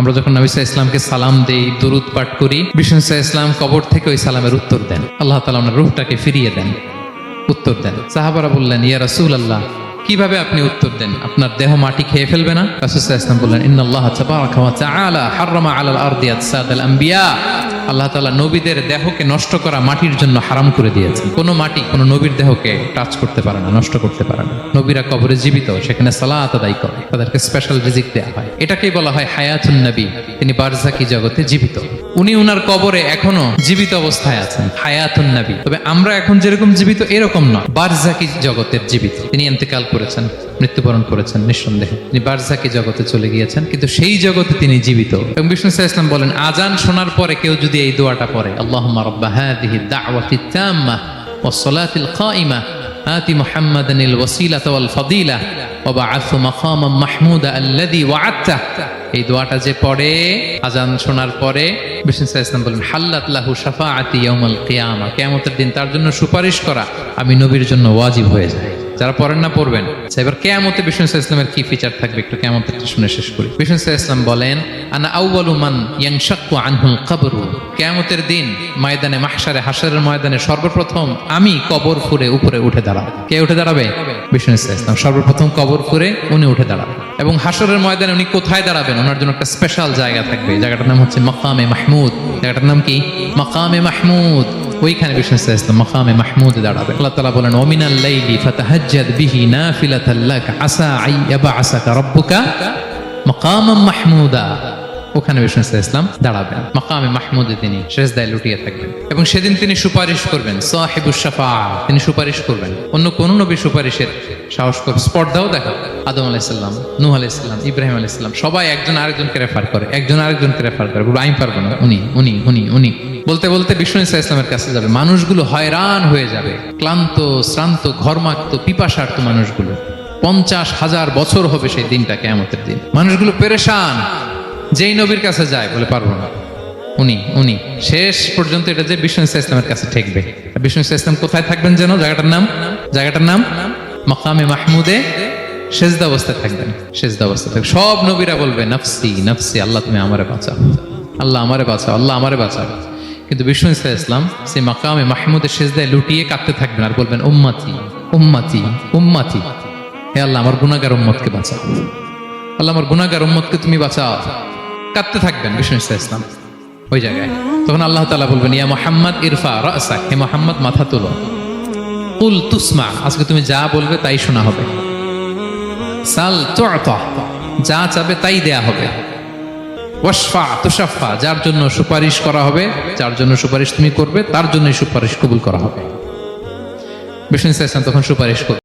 আমরা যখন নবী সাহা ইসলামকে সালাম দেই, দুরুদ পাঠ করি, বিষ্ণু সাহা ইসলাম কবর থেকে ওই সালামের উত্তর দেন। আল্লাহ তালা ওনার রুহটাকে ফিরিয়ে দেন, উত্তর দেন। সাহাবারা বললেন, ইয়া রাসুল আল্লাহ কীভাবে আপনি উত্তর দেন? আপনার দেহ মাটি খেয়ে ফেলবে না? আলাল আল্লাহ নবীদের দেহকে নষ্ট করা মাটির জন্য হারাম করে দিয়েছেন। মাটি নবীর দেহকে টাচ করতে পারে না, নষ্ট করতে পারে না। নবীরা কবরে জীবিত, সেখানে সালাত আদায় করে, তাদেরকে স্পেশাল রিজিক দেওয়া হয়। এটাকেই বলা হয় হায়াতুন নবী। তিনি বারজাকি জগতে জীবিত। উনি উনার কবরে এখনও জীবিত অবস্থায় আছেন, হায়াতুন নবী। তবে আমরা এখন যেরকম জীবিত, এরকম নয়। বারজাকি জগতের জীবিত। তিনি ইন্তেকাল করেছেন মৃত্যুবরণ করেছেন নিঃসন্দেহে তিনি বারজাকি জগতে চলে গিয়েছেন কিন্তু সেই জগতে তিনি জীবিত এবং বিষ্ণু সাল্লাল্লাহু আলাইহি ইসলাম বলেন আজান শোনার পরে কেউ যদি এই দোয়াটা পড়ে আল্লাহুম্মা রাব্বা হাযিহি দাওয়াতি তাম্মা والصلاة القائمة آت محمدا الوسيلة والفضيلة وبعث مقاما محمودا الذي وعدته এই দোয়াটা যে পড়ে আজান শোনার পরে বিষ্ণু সাল্লাল্লাহু আলাইহি ইসলাম বলেন হাল্লাত লাহু শাফাআতি ইয়াউমাল কিয়ামা কিয়ামতের দিন তার জন্য সুপারিশ করা আমি নবীর জন্য ওয়াজিব হয়ে যায় যারা পড়েন না পড়বেন। আচ্ছা, এবার কেয়ামতে বিষ্ণু ইসলামের কি ফিচার থাকবে একটু কেয়ামতের শুনে শেষ করি। বিষ্ণু ইসলাম বলেন আনা আউয়ালু মান ইয়ানশাক্কু আনহুল কবরু। কেয়ামতের দিন ময়দানে মাহশারে হাশরের ময়দানে সর্বপ্রথম আমি কবর ফুরে উপরে উঠে দাঁড়াবো। কে উঠে দাঁড়াবে? বিষ্ণু ইসলাম সর্বপ্রথম কবর ফুরে উনি উঠে দাঁড়াবেন এবং হাশরের ময়দানে উনি কোথায় দাঁড়াবেন? ওনার জন্য একটা স্পেশাল জায়গা থাকবে। জায়গাটার নাম হচ্ছে মাকামে মাহমুদ। জায়গাটার নাম কি? মকামে মাহমুদ। ওইখানে আলাইহি ইসলাম মাকামে মাহমুদ দাঁড়াবেন আল্লাহ তাআলা বলেন, ওমিনাল লাইলি ফাতাহাজ্জাদ বিহি নাফিলাতাল লাক, আসা আইয়াবাসাকা রাব্বুকা মাকামাম মাহমুদা। ওখানে বিষ্ণু ইসলাম দাঁড়াবেন। মাকামে মাহমুদে তিনি শেষদায় লুটিয়ে থাকবেন। এবং সেদিন তিনি সুপারিশ করবেন, সাহেবুস শাফা, তিনি সুপারিশ করবেন। অন্য কোন নবী সুপারিশের সাহস করবে স্পর্ধাও দেখা আদম আলাইসাল্লাম নূহ আলাইসাল্লাম ইব্রাহিম আলাইসাল্লাম সবাই একজন আরেকজনকে রেফার করে, একজন আরেকজনকে রেফার করে। আমি পারব না। উনি উনি উনি উনি। বলতে বলতে বিষ্ণু ইসলাম ইসলামের কাছে যাবে। মানুষগুলো হয়রান হয়ে যাবে। ক্লান্ত, শ্রান্ত, ঘর্মাক্ত পিপাসার্থ মানুষগুলো। পঞ্চাশ হাজার বছর হবে সেই দিনটা কেমতের দিন। মানুষগুলো পেরেশান। যেই নবীর কাছে যায়, বলে পারব না। উনি উনি। শেষ পর্যন্ত এটা যে বিষ্ণু ইসা ইসলামের কাছে ঠেকবে। বিষ্ণু ইসা ইসলাম কোথায় থাকবেন যেন? জায়গাটার নাম? জায়গাটার নাম? মাকামে মাহমুদে সেজদা অবস্থায় থাকবেন। সেজদা অবস্থায় থাকবেন। সব নবীরা বলবে, নফসি নফসি, আল্লাহ তুমি আমারে বাঁচাও। আল্লাহ আমারে বাঁচাও, আল্লাহ আমারে বাঁচাও। কিন্তু বিষ্ণু ইসা ইসলাম সেই মাকামে মাহমুদের সেজদায় লুটিয়ে কাঁদতে থাকবেন আর বলবেন, উম্মাতি উম্মাতি উম্মাতি। হে আল্লাহ, আমার গুনাগার উম্মতকে বাঁচাও। আল্লাহ, আমার গুনাগার উম্মতকে তুমি বাঁচাও। কাঁদতে থাকবেন বিষ্ণু ইসা ইসলাম ওই জায়গায়। তখন আল্লাহ তাআলা বলবেন, ইয়া মোহাম্মদ, ইরফা রাসাক হে মোহাম্মদ, মাথা তুলো। কুল তুসমা, আজকে তুমি যা বলবে তাই শোনা হবে। সাল তুআতা, যা চাবে তাই দেয়া হবে। তুশাফা যার জন্য সুপারিশ করা হবে, যার জন্য সুপারিশ তুমি করবে, তার জন্যই সুপারিশ কবুল করা হবে। বিষ্ণু তখন সুপারিশ করবে।